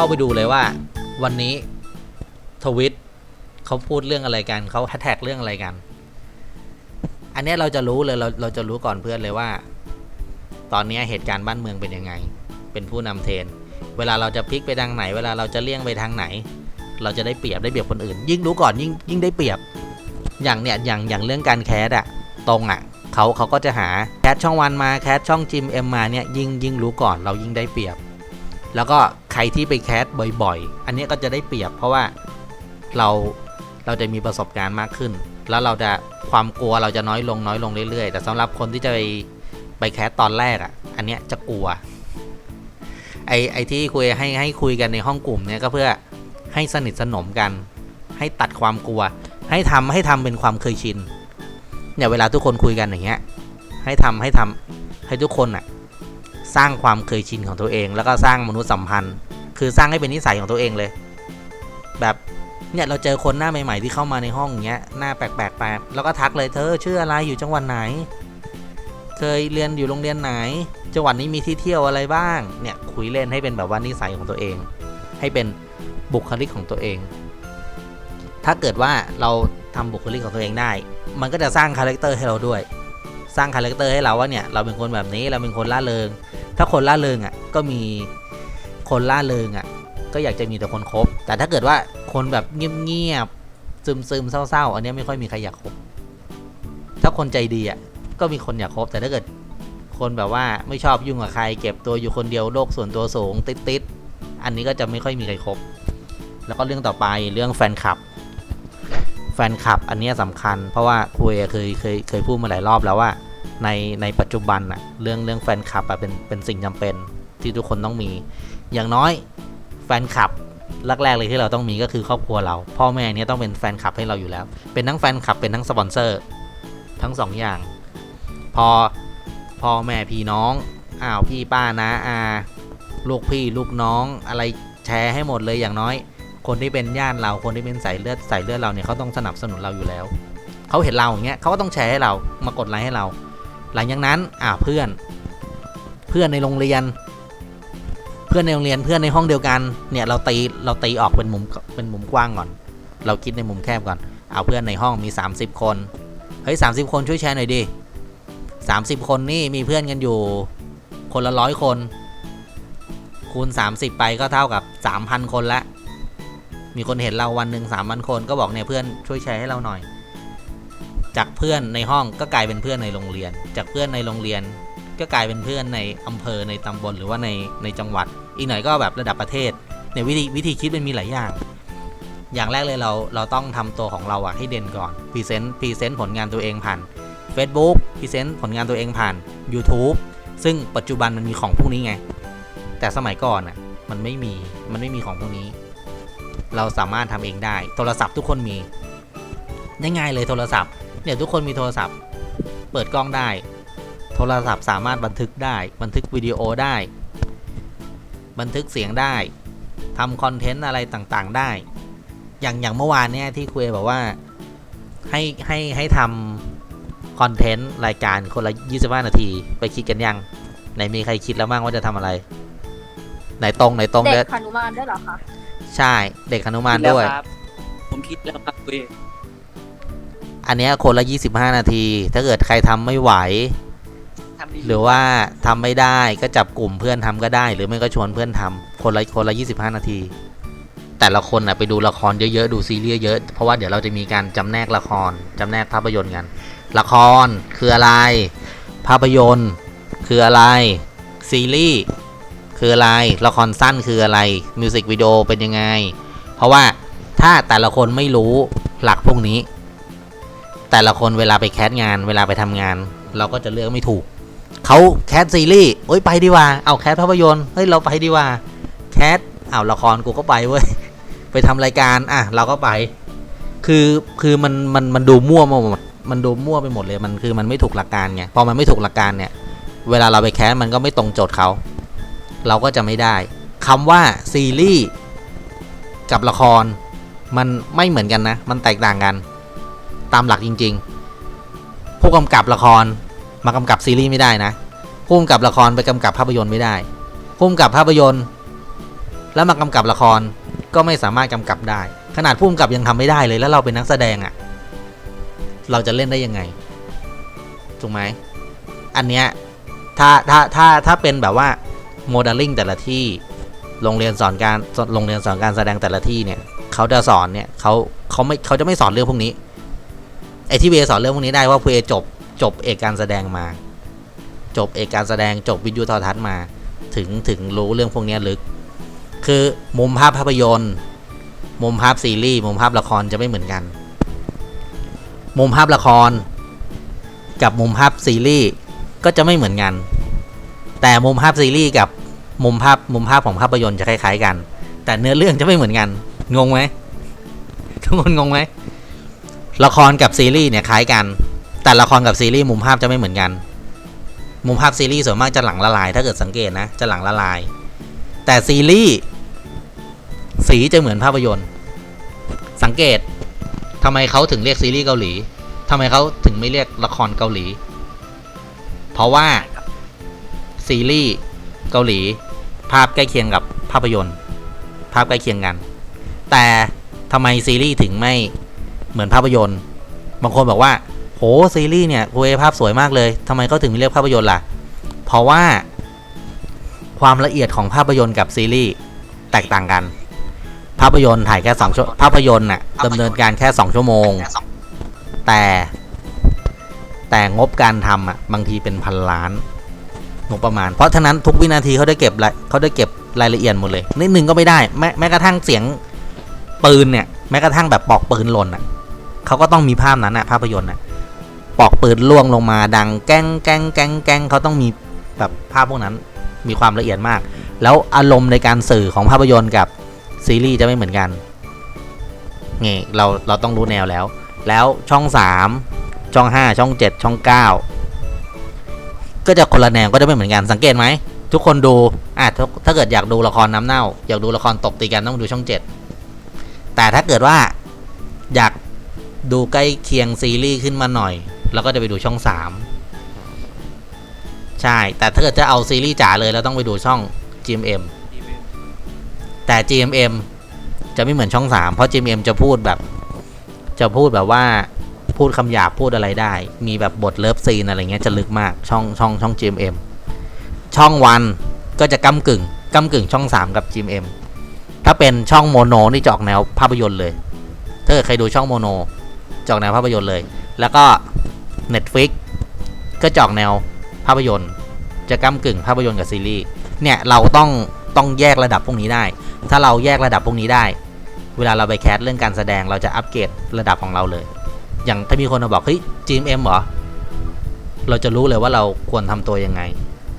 เข้าไปดูเลยว่า วันนี้ทวิตเขาพูดเรื่องอะไรกันเขาแฮชแท็กเรื่องอะไรกัน อันนี้เราจะรู้เลยเราเราจะรู้ก่อนเพื่อนเลยว่า ตอนนี้เหตุการณ์บ้านเมืองเป็นยังไง เป็นผู้นำเทรนเวลาเราจะพลิกไปทางไหน เวลาเราจะเลี่ยงไปทางไหน เราจะได้เปรียบได้เปรียบคนอื่น ยิ่งรู้ก่อนยิ่งยิ่งได้เปรียบ อย่างเนี้ยอย่างอย่างเรื่องการแคสอะตรงอะเขาเขาก็จะหาแคสช่องวันมาแคสช่องจิมเอ็มมาเนี่ยยิ่งยิ่งรู้ก่อนเรายิ่งได้เปรียบ แล้วก็ใครที่ไปแคสบ่อยๆ อันนี้ก็จะได้เปรียบเพราะว่าเราเราจะมีประสบการณ์มากขึ้น แล้วเราจะความกลัวเราจะน้อยลงน้อยลงเรื่อยๆ แต่สำหรับคนที่จะไปไปแคสตอนแรกอะ่ะ อันเนี้ยจะกลัว ไอไอที่คุยให้ให้คุยกันในห้องกลุ่มเนี่ยก็เพื่อให้สนิทสนมกัน ให้ตัดความกลัว ให้ทำให้ทำเป็นความเคยชินเนี่ยเวลาทุกคนคุยกันอย่างเงี้ย ให้ทำให้ทำให้ทุกคนอะ สร้างความเคยชินของตัวเอง แล้วก็สร้างมนุษยสัมพันธ์ คือสร้างให้เป็นนิสัยของตัวเองเลย แบบเนี่ยเราเจอคนหน้าใหม่ ๆ ที่เข้ามาในห้องอย่างเงี้ยหน้าแปลกๆไปแล้วก็ทักเลยเธอชื่ออะไรอยู่จังหวัดไหน เคยเรียนอยู่โรงเรียนไหน จังหวัดนี้มีที่เที่ยวอะไรบ้างเนี่ยคุยเล่นให้เป็นแบบว่านิสัยของตัวเอง ให้เป็นบุคลิกของตัวเอง ถ้าเกิดว่าเราทำบุคลิกของตัวเองได้ มันก็จะสร้างคาแรคเตอร์ให้เราด้วย สร้างคาแรคเตอร์ให้เราว่าเนี่ยเราเป็นคนแบบนี้เราเป็นคนล่าเริง ถ้าคนล่าเริงอะก็มีคนล่าเริงอะก็อยากจะมีแต่คนคบ แต่ถ้าเกิดว่าคนแบบเงียบๆซึมๆเศร้าๆ อันเนี้ยไม่ค่อยมีใครอยากคบ ถ้าคนใจดีอะก็มีคนอยากคบ แต่ถ้าเกิดคนแบบว่าไม่ชอบยุ่งกับใคร เก็บตัวอยู่คนเดียวโลกส่วนตัวสูงติดๆอันนี้ก็จะไม่ค่อยมีใครคบแล้วก็เรื่องต่อไปเรื่องแฟนคลับ แฟนคลับอันเนี้ยสำคัญ เพราะว่าคุยเคยเคยเคยพูดมาหลายรอบแล้วว่า ในในปัจจุบันอะเรื่องเรื่องแฟนคลับอะเป็นเป็นสิ่งจำเป็นที่ทุกคนต้องมี อย่างน้อยแฟนคลับแรกๆเลยที่เราต้องมีก็คือครอบครัวเรา พ่อแม่เนี้ยต้องเป็นแฟนคลับให้เราอยู่แล้ว เป็นทั้งแฟนคลับเป็นทั้งสปอนเซอร์ ทั้งสองอย่าง พอพ่อแม่พี่น้องอ้าวพี่ป้านะอาลูกพี่ลูกน้องอะไรแชร์ให้หมดเลยอย่างน้อย คนที่เป็นญาติเราคนที่เป็นสายเลือดสายเลือดเราเนี่ยเขาต้องสนับสนุนเราอยู่แล้วเขาเห็นเราอย่างเงี้ยเขาก็ต้องแชร์ให้เรามากดไลค์ให้เรา หลังจากนั้นอ่าเพื่อน เพื่อนในโรงเรียน เพื่อนในโรงเรียนเพื่อนในห้องเดียวกันเนี่ยเราตีเราตีออกเป็นมุมเป็นมุมกว้างก่อน เราคิดในมุมแคบก่อน เอาเพื่อนในห้องมี 30 คนเฮ้ยสาคนช่วยแชร์หน่อยดิ30 คนนี่มีเพื่อนกันอยู่ คนละร้อยคน คูณ 30 ไปก็เท่ากับ 3,000 คนละมีคนเห็นเราวันหนึ่งสามพันคนก็บอกเนี่ยเพื่อนช่วยแชร์ให้เราหน่อย จากเพื่อนในห้องก็กลายเป็นเพื่อนในโรงเรียน จากเพื่อนในโรงเรียน ก็กลายเป็นเพื่อนในอำเภอในตำบลหรือว่าในในจังหวัด อีกหน่อยก็แบบระดับประเทศเนี่ยวิธีวิธีคิดมันมีหลายอย่าง อย่างแรกเลยเราเราต้องทำตัวของเราอะให้เด่นก่อนพรีเซนต์พรีเซนต์ผลงานตัวเองผ่าน Facebook พรีเซนต์ผลงานตัวเองผ่าน YouTube ซึ่งปัจจุบันมันมีของพวกนี้ไง แต่สมัยก่อนอะมันไม่มีมันไม่มีของพวกนี้ เราสามารถทำเองได้ โทรศัพท์ทุกคนมีง่ายๆเลยโทรศัพท์ เนี่ยทุกคนมีโทรศัพท์ เปิดกล้องได้ โทรศัพท์สามารถบันทึกได้ บันทึกวิดีโอได้ บันทึกเสียงได้ทำคอนเทนต์อะไรต่างๆได้ อย่างอย่างเมื่อวานเนี่ยที่คุยบอกว่าให้ให้ให้ทำคอนเทนต์รายการคนละ25 นาที ไปคิดกันยังไหนมีใครคิดแล้วบ้างว่าจะทำอะไร ไหนตรงไหนตรงเด็เด้กขนุมานด้วยเหรอคะใช่เด็กขนุมานด้วยครับผมคิดแล้วครับคุย อันเนี้ยคนละ 25 นาที ถ้าเกิดใครทำไม่ไหวทำดีหรือว่าทำไม่ได้ก็จับกลุ่มเพื่อนทำก็ได้ หรือไม่ก็ชวนเพื่อนทำคนละคนละ 25 นาที แต่ละคนนะไปดูละครเยอะๆ ดูซีรีส์เยอะ เพราะว่าเดี๋ยวเราจะมีการจำแนกละครจำแนกภาพยนตร์กัน ละครคืออะไร ภาพยนตร์คืออะไร ซีรีส์คืออะไร ละครสั้นคืออะไร มิวสิกวิดีโอเป็นยังไง เพราะว่าถ้าแต่ละคนไม่รู้หลักพวกนี้ แต่ละคนเวลาไปแคสงาน เวลาไปทำงาน เราก็จะเลือกไม่ถูกเขาแคสซีรีส์โอ้ยไปดีว่าเอาแคสภาพยนตร์เฮ้ยเราไปดีว่าแคสเอาละครกูก็ไปเว้ยไปทำรายการอะเราก็ไป คือคือมันมันมันดูมั่วมาหมดมันดูมั่วไปหมดเลยมันคือมันไม่ถูกหลักการไงพอมันไม่ถูกหลักการเนี่ย เวลาเราไปแคสมันก็ไม่ตรงโจทย์เขาเราก็จะไม่ได้คำว่าซีรีส์กับละครมันไม่เหมือนกันนะ มันแตกต่างกัน ตามหลักจริง ๆ ผู้กำกับละครมากำกับซีรีส์ไม่ได้นะผู้กำกับละครไปกำกับภาพยนตร์ไม่ได้ผู้กำกับภาพยนตร์ แล้วมากำกับละครก็ไม่สามารถกำกับได้ ขนาดผู้กำกับยังทำไม่ได้เลยแล้วเราเป็นนักแสดงอะ่ะ เราจะเล่นได้ยังไงถูกไหมอันเนี้ยถ้าถ้าถ้าถ้าเป็นแบบว่าโมเดลลิ่งแต่ละที่โรงเรียนสอนการโรงเรียนสอนการแสดงแต่ละที่เนี่ยเขาจะสอนเนี่ยเขาเขาไม่เขาจะไม่สอนเรื่องพวกนี้ ไอ้ที่เวสอนเรื่องพวกนี้ได้ว่าเวจบจบเอกการแสดงมา จบเอกการแสดงจบวิทยุโทรทัศน์มา ถึงถึงรู้เรื่องพวกนี้ลึก คือมุมภาพภาพยนตร์ มุมภาพซีรีส์มุมภาพละครจะไม่เหมือนกัน มุมภาพละคร กับมุมภาพซีรีส์ก็จะไม่เหมือนกัน แต่มุมภาพซีรีส์กับมุมภาพมุมภาพของภาพยนตร์จะคล้ายๆกัน แต่เนื้อเรื่องจะไม่เหมือนกัน งงไหมทุกคนงงไหม ละครกับซีรีส์เนี่ยคล้ายกัน แต่ละครกับซีรีส์มุมภาพจะไม่เหมือนกัน มุมภาพซีรีส์ส่วนมากจะหลังละลาย ถ้าเกิดสังเกตนะ จะหลังละลาย แต่ซีรีส์สีจะเหมือนภาพยนตร์ สังเกตทำไมเขาถึงเรียกซีรีส์เกาหลีทำไมเขาถึงไม่เรียกละครเกาหลี เพราะว่าซีรีส์เกาหลี ภาพใกล้เคียงกับภาพยนตร์ ภาพใกล้เคียงกัน แต่ทำไมซีรีส์ถึงไม่ เหมือนภาพยนตร์ บางคนบอกว่าโหซีรีส์เนี่ยคุยภาพสวยมากเลยทำไมเขาถึงเรียกภาพยนตร์ล่ะ เพราะว่าความละเอียดของภาพยนตร์กับซีรีส์แตกต่างกัน ภาพยนตร์ถ่ายแค่สองชั่วภาพยนตร์น่ะดำเนินการแค่สองชั่วโมง แต่แต่งบการทำอะบางทีเป็นพันล้านงบประมาณ เพราะฉะนั้นทุกวินาทีเขาได้เก็บเขาได้เก็บรายละเอียดหมดเลยนิดนึงก็ไม่ได้แม้แม้กระทั่งเสียงปืนเนี่ยแม้กระทั่งแบบปอกปืนหล่นอะ เขาก็ต้องมีภาพนั้นอะภาพยนตร์อะปอกปืนล่วงลงมาดังแก้งแก้งแก้งแก้งเขาต้องมีแบบภาพพวกนั้นมีความละเอียดมาก แล้วอารมณ์ในการสื่อของภาพยนตร์กับซีรีส์จะไม่เหมือนกันนี่เราเราต้องรู้แนวแล้ว แล้วช่อง 3 ช่อง 5 ช่อง 7 ช่อง 9 ก็จะคนละแนวก็จะไม่เหมือนกันสังเกตไหม ทุกคนดูอะถ้าถ้าเกิดอยากดูละครน้ำเน่า อยากดูละครตบตีกันต้องดูช่อง 7 แต่ถ้าเกิดว่าอยาก ดูใกล้เคียงซีรีส์ขึ้นมาหน่อยเราก็จะไปดูช่อง 3 ใช่ แต่ถ้าเกิดจะเอาซีรีส์จ๋าเลยเราต้องไปดูช่อง GMM แต่ GMM จะไม่เหมือนช่อง 3 เพราะ GMM จะพูดแบบ จะพูดแบบว่าพูดคำหยาบพูดอะไรได้ มีแบบบทเลิฟซีนอะไรเงี้ยจะลึกมากช่องช่องช่อง GMM ช่องวันก็จะก้ากึ่งก้ากึ่งช่อง 3 กับ GMM ถ้าเป็นช่องโมโนนี่จะออกแนวภาพยนตร์เลย ถ้าเกิดใครดูช่องโมโน จอกแนวภาพยนตร์เลย แล้วก็ Netflix ก็จอกแนวภาพยนตร์ จะก้ากึ่งภาพยนตร์กับซีรีส์เนี่ยเราต้องต้องแยกระดับพวกนี้ได้ ถ้าเราแยกระดับพวกนี้ได้ เวลาเราไปแคสเรื่องการแสดงเราจะอัปเกรดระดับของเราเลย อย่างถ้ามีคนมาบอกเฮ้ย GMM เหรอเราจะรู้เลยว่าเราควรทำตัวยังไง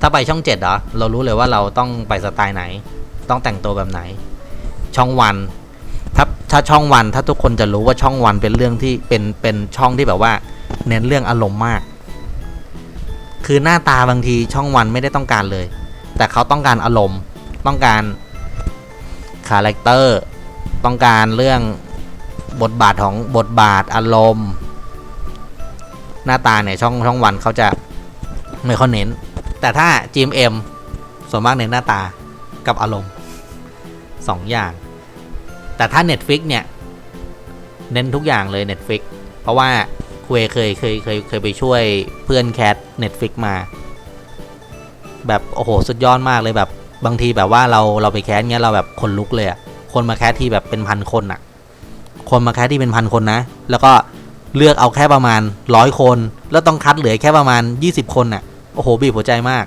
ถ้าไปช่องเจ็ดเหรอเรารู้เลยว่าเราต้องไปสไตล์ไหน ต้องแต่งตัวแบบไหน ช่องวัน ถ้าถ้าช่องวันถ้าทุกคนจะรู้ว่าช่องวันเป็นเรื่องที่เป็นเป็นช่องที่แบบว่า เน้นเรื่องอารมณ์มาก คือหน้าตาบางทีช่องวันไม่ได้ต้องการเลย แต่เขาต้องการอารมณ์ต้องการคาแรคเตอร์ต้องการเรื่องบทบาทของบทบาทอารมณ์ หน้าตาเนี่ยช่องช่องวันเขาจะไม่ค่อยเน้น แต่ถ้า GMM ส่วนมากเน้นหน้าตากับอารมณ์สองอย่าง แต่ถ้า Netflix เนี่ยเน้นทุกอย่างเลย Netflix เพราะว่าคุยเคยเคยเคยเคยไปช่วยเพื่อนแคส Netflix มา แบบโอ้โหสุดยอดมากเลยแบบบางทีแบบว่าเราเราไปแคสเงี้ยเราแบบคนลุกเลยอะคนมาแคสที่แบบเป็นพันคนอะคนมาแคสที่เป็นพันคนนะ แล้วก็เลือกเอาแค่ประมาณร้อยคน แล้วต้องคัดเหลือแค่ประมาณ 20 คนอะโอ้โหบีบหัวใจมาก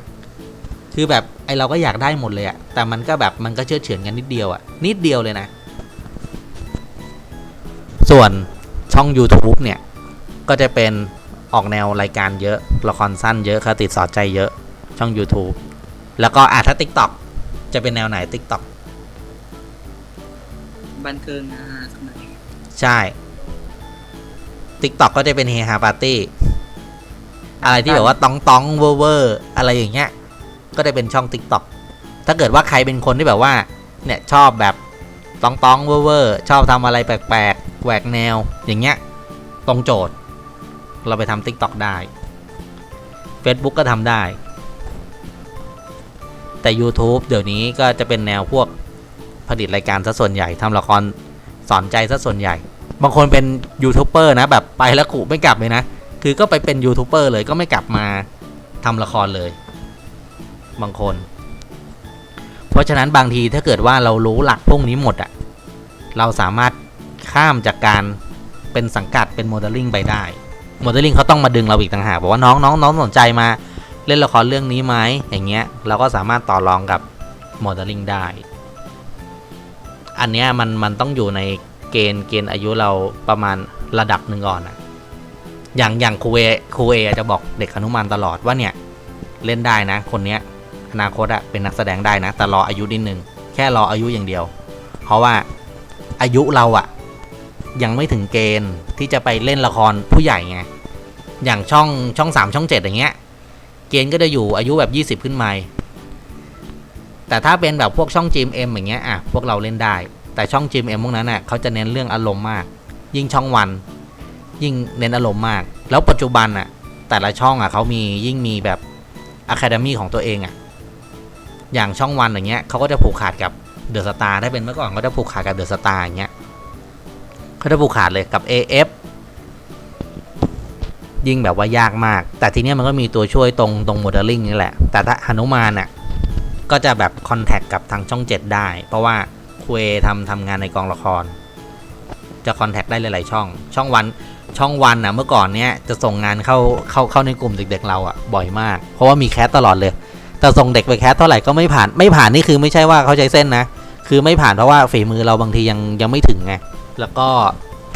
คือแบบไอเราก็อยากได้หมดเลยอะแต่มันก็แบบมันก็เชื่อเฉือนกันนิดเดียวอะนิดเดียวเลยนะ ส่วนช่อง YouTube เนี่ย ก็จะเป็นออกแนวรายการเยอะ ละครสั้นเยอะคติสอนใจเยอะช่อง YouTube แล้วก็อะถ้า TikTok จะเป็นแนวไหน TikTok บันเทิงนะฮะสมัยใช่ TikTok ก็จะเป็นเฮฮาปาร์ตี้อะไรที่แบบว่าต้องต้องเวอร์เวอร์อะไรอย่างเงี้ย ก็จะเป็นช่อง TikTok ถ้าเกิดว่าใครเป็นคนที่แบบว่า เนี่ยชอบแบบต้องต้องเวอร์เวอร์ชอบทำอะไรแปลกๆ แหวกแนวอย่างเงี้ยตรงโจทย์ เราไปทำ TikTok ได้ Facebook ก็ทำได้ แต่ YouTube เดี๋ยวนี้ก็จะเป็นแนวพวกผลิตรายการซะส่วนใหญ่ทำละครสอนใจซะส่วนใหญ่ บางคนเป็นยูทูบเบอร์นะ แบบไปแล้วกูไม่กลับเลยนะ คือก็ไปเป็นยูทูบเบอร์เลยก็ไม่กลับมาทำละครเลย บางคน เพราะฉะนั้นบางทีถ้าเกิดว่าเรารู้หลักพวกนี้หมดอะเราสามารถ ข้ามจากการเป็นสังกัดเป็นโมเดลลิ่งไปได้โมเดลลิ่งเขาต้องมาดึงเราอีกต่างหากบอกว่าน้องน้องน้องสนใจมาเล่นละครเรื่องนี้ไหมอย่างเงี้ยเราก็สามารถต่อรองกับโมเดลลิ่งได้ อันเนี้ยมันมันต้องอยู่ในเกณฑ์เกณฑ์อายุเราประมาณระดับหนึ่งก่อนอะอย่างอย่างครูเอครูเอจะบอกเด็กอนุมานตลอดว่าเนี่ยเล่นได้นะ คนเนี้ยอนาคตอะเป็นนักแสดงได้นะ แต่รออายุนิดนึงแค่รออายุอย่างเดียว เพราะว่าอายุเราอะ ยังไม่ถึงเกณฑ์ที่จะไปเล่นละครผู้ใหญ่ไงอย่างช่องช่องสามช่องเจ็ดอย่างเงี้ย เกณฑ์ก็จะอยู่อายุแบบยี่สิบ20 ขึ้นมาแต่ถ้าเป็นแบบพวกช่องจีมเอ็มอย่างเงี้ยอะพวกเราเล่นได้ แต่ช่องจีมเอ็มพวกนั้นน่ะเขาจะเน้นเรื่องอารมณ์มาก ยิ่งช่องวัน ยิ่งเน้นอารมณ์มาก แล้วปัจจุบันอะแต่ละช่องอะเขามียิ่งมีแบบอะคาเดมี่ของตัวเองอะอย่างช่องวันอย่างเงี้ยเขาก็จะผูกขาดกับเดอะสตาร์ถ้าเป็นเมื่อก่อนเขาจะผูกขาดกับเดอะสตาร์อย่างเงี้ย เขาจะผูกขาดเลยกับ AF ยิ่งแบบว่ายากมาก แต่ทีเนี้ยมันก็มีตัวช่วยตรงตรงโมเดลลิ่งนี่แหละ แต่ถ้าหนุมานอะก็จะแบบคอนแทคกับทางช่องเจ็ดได้ เพราะว่าคุยทำทำงานในกองละคร จะคอนแทคได้หลาย ๆ ช่อง ช่องวันช่องวันอะเมื่อก่อนเนี้ยจะส่งงานเข้าเข้าเข้าในกลุ่มเด็ก ๆ เราอะบ่อยมาก เพราะว่ามีแคสตลอดเลย แต่ส่งเด็กไปแคสเท่าไหร่ก็ไม่ผ่านไม่ผ่านนี่คือไม่ใช่ว่าเขาใช้เส้นนะคือไม่ผ่านเพราะว่าฝีมือเราบางทียังยังไม่ถึงไง แล้วก็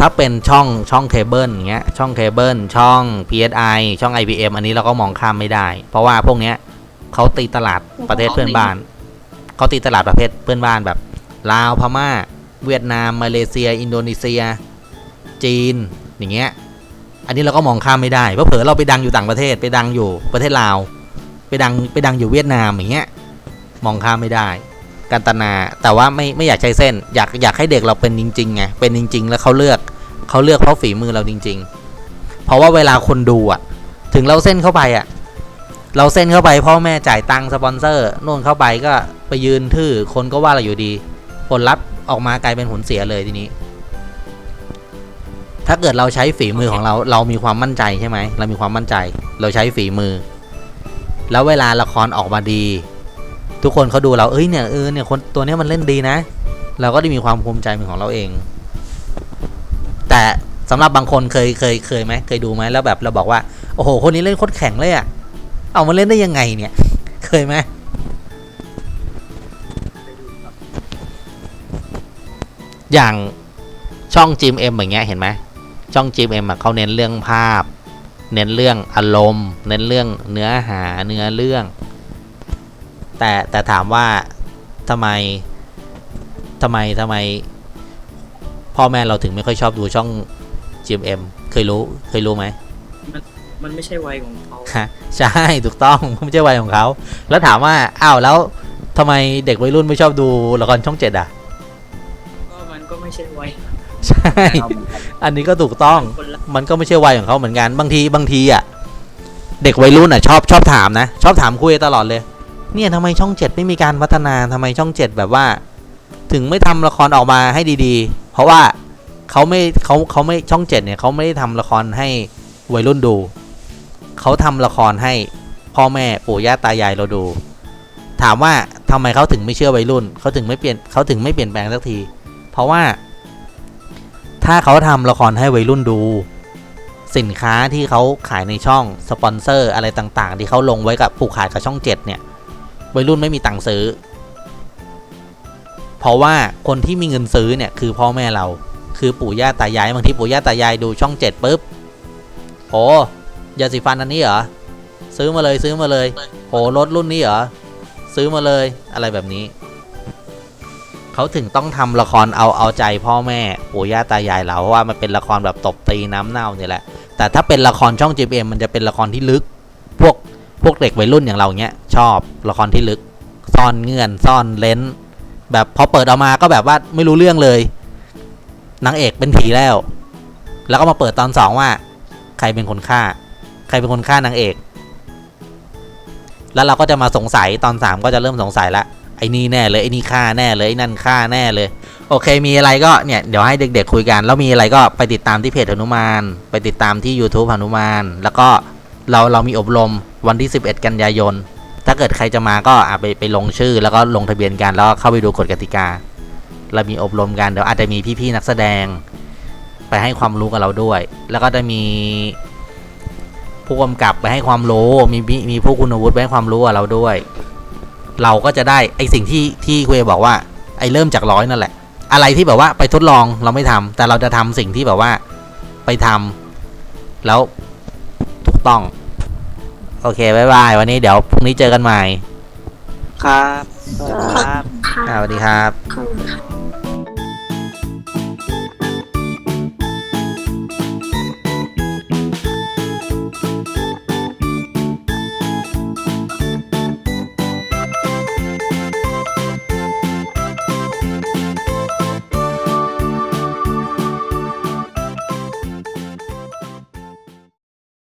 ถ้าเป็นช่องช่องเคเบิลอย่างเงี้ยช่องเคเบิลช่อง PSI ช่อง IBM อันนี้เราก็มองข้ามไม่ได้ เพราะว่าพวกเนี้ยเขาตีตลาดประเทศเพื่อนบ้านเขาตีตลาดประเภทเพื่อนบ้านแบบลาวพม่า เวียดนาม มาเลเซีย อินโดนีเซีย จีนอย่างเงี้ยอันนี้เราก็มองข้ามไม่ได้เพราะเผลอเราไปดังอยู่ต่างประเทศไปดังอยู่ประเทศลาว ไปดังไปดังอยู่เวียดนามอย่างเงี้ยมองข้ามไม่ได้ การตนา แต่ว่าไม่ไม่อยากใช้เส้น อยากอยากให้เด็กเราเป็นจริงๆไงเป็นจริง ๆ แล้วเขาเลือกเขาเลือกเพราะฝีมือเราจริง ๆ เพราะว่าเวลาคนดูอะ ถึงเราเส้นเข้าไปอะ เราเส้นเข้าไปพ่อแม่จ่ายตังค์สปอนเซอร์นู่นเข้าไปก็ไปยืนทื่อคนก็ว่าเราอยู่ดีผลลัพธ์ออกมากลายเป็นผลเสียเลยทีนี้ ถ้าเกิดเราใช้ฝีมือของเรา เรามีความมั่นใจใช่ไหมเรามีความมั่นใจ เราใช้ฝีมือ แล้วเวลาละครออกมาดี ทุกคนเขาดูเราเอ้ยเนี่ยเออเนี่ยคนตัวนี้มันเล่นดีนะ เราก็ได้มีความภูมิใจเป็นของเราเอง แต่สำหรับบางคนเคยเคยเคยไหมเคยดูไหมแล้วแบบเราบอกว่าโอ้โห คนนี้เล่นโคตรแข็งเลยอะเอามาเล่นได้ยังไงเนี่ย เคยไหมอย่างช่องจีมเอ็มอย่างเงี้ยเห็นไหมช่องจีมเอ็มอะเขาเน้นเรื่องภาพ เน้นเรื่องอารมณ์ เน้นเรื่องเนื้อหาเนื้อเรื่อง แต่แต่ถามว่าทำไมทำไมทำไม พ่อแม่เราถึงไม่ค่อยชอบดูช่อง GMM เคยรู้เคยรู้ไหมมันไม่ใช่วัยของเขาฮะใช่ถูกต้องไม่ใช่วัยของเขา แล้วถามว่าอ้าวแล้วทำไมเด็กวัยรุ่นไม่ชอบดูละครช่องเจ็ดอะก็มันก็ไม่ใช่วัยใช่ อันนี้ก็ถูกต้องคนละมันก็ไม่ใช่วัยของเขาเหมือนกันบางทีบางทีอะเด็กวัยรุ่นอะชอบชอบถามนะ ชอบถามคุยตลอดเลย เนี่ยทำไมช่องเจ็ดไม่มีการพัฒนาทำไมช่องเจ็ดแบบว่า ถึงไม่ทำละครออกมาให้ดีๆ เพราะว่าเขาไม่เขาเขาไม่ช่องเจ็ดเนี่ยเขาไม่ได้ทำละครให้วัยรุ่นดู เขาทำละครให้พ่อแม่ปู่ย่าตายายเราดู ถามว่าทำไมเขาถึงไม่เชื่อวัยรุ่นเขาถึงไม่เปลี่ยนเขาถึงไม่เปลี่ยนแปลงสักที เพราะว่า ถ้าเขาทำละครให้วัยรุ่นดู สินค้าที่เขาขายในช่องสปอนเซอร์อะไรต่างๆ ที่เขาลงไว้กับผูกขาดกับช่องเจ็ดเนี่ย วัยรุ่นไม่มีตังค์ซื้อ เพราะว่าคนที่มีเงินซื้อเนี่ยคือพ่อแม่เรา คือปู่ย่าตายายบางทีปู่ย่าตายายดูช่องเจ็ดปุ๊บโอ้ยาสีฟันอันนี้เหรอซื้อมาเลยซื้อมาเลยโหรถรุ่นนี้เหรอซื้อมาเลยอะไรแบบนี้เขาถึงต้องทำละครเอาเอาใจพ่อแม่ปู่ย่าตายายเราเพราะว่ามันเป็นละครแบบตบตีน้ำเน่าเนี่ยแหละแต่ถ้าเป็นละครช่อง GMM มันจะเป็นละครที่ลึก พวกเด็กวัยรุ่นอย่างเราเนี้ยชอบละครที่ลึก ซ่อนเงื่อนซ่อนเลนส์แบบพอเปิดออกมาก็แบบว่าไม่รู้เรื่องเลยนางเอกเป็นผีแล้ว แล้วก็มาเปิดตอนสองว่า ใครเป็นคนฆ่า ใครเป็นคนฆ่านางเอก แล้วเราก็จะมาสงสัยตอนสามก็จะเริ่มสงสัยละไอ้นี่แน่เลยไอ้นี่ฆ่าแน่เลยไอ้นั่นฆ่าแน่เลย โอเค มีอะไรก็เนี่ยเดี๋ยวให้เด็ก ๆ คุยกัน แล้วมีอะไรก็ไปติดตามที่เพจหนุมาน ไปติดตามที่ YouTube หนุมาน แล้วก็เราเรามีอบรม วันที่ 11 กันยายน ถ้าเกิดใครจะมาก็ไปไปลงชื่อ แล้วก็ลงทะเบียนกันแล้วเข้าไปดูกฎกติกา เรามีอบรมกันเดี๋ยวอาจจะมีพี่ๆนักแสดง ไปให้ความรู้กับเราด้วย แล้วก็จะมีผู้กำกับไปให้ความรู้มีมีผู้คุณวุฒิไปให้ความรู้กับเราด้วย เราก็จะได้ไอสิ่งที่ที่คุยบอกว่าไอเริ่มจากร้อยนั่นแหละ อะไรที่แบบว่าไปทดลองเราไม่ทำแต่เราจะทำสิ่งที่แบบว่าไปทำแล้วถูกต้อง โอเคบายบาย วันนี้เดี๋ยวพรุ่งนี้เจอกันใหม่ ครับสวัสดีครับ ค่ะอ่าสวัสดีครับ ขอบคุณค่ะ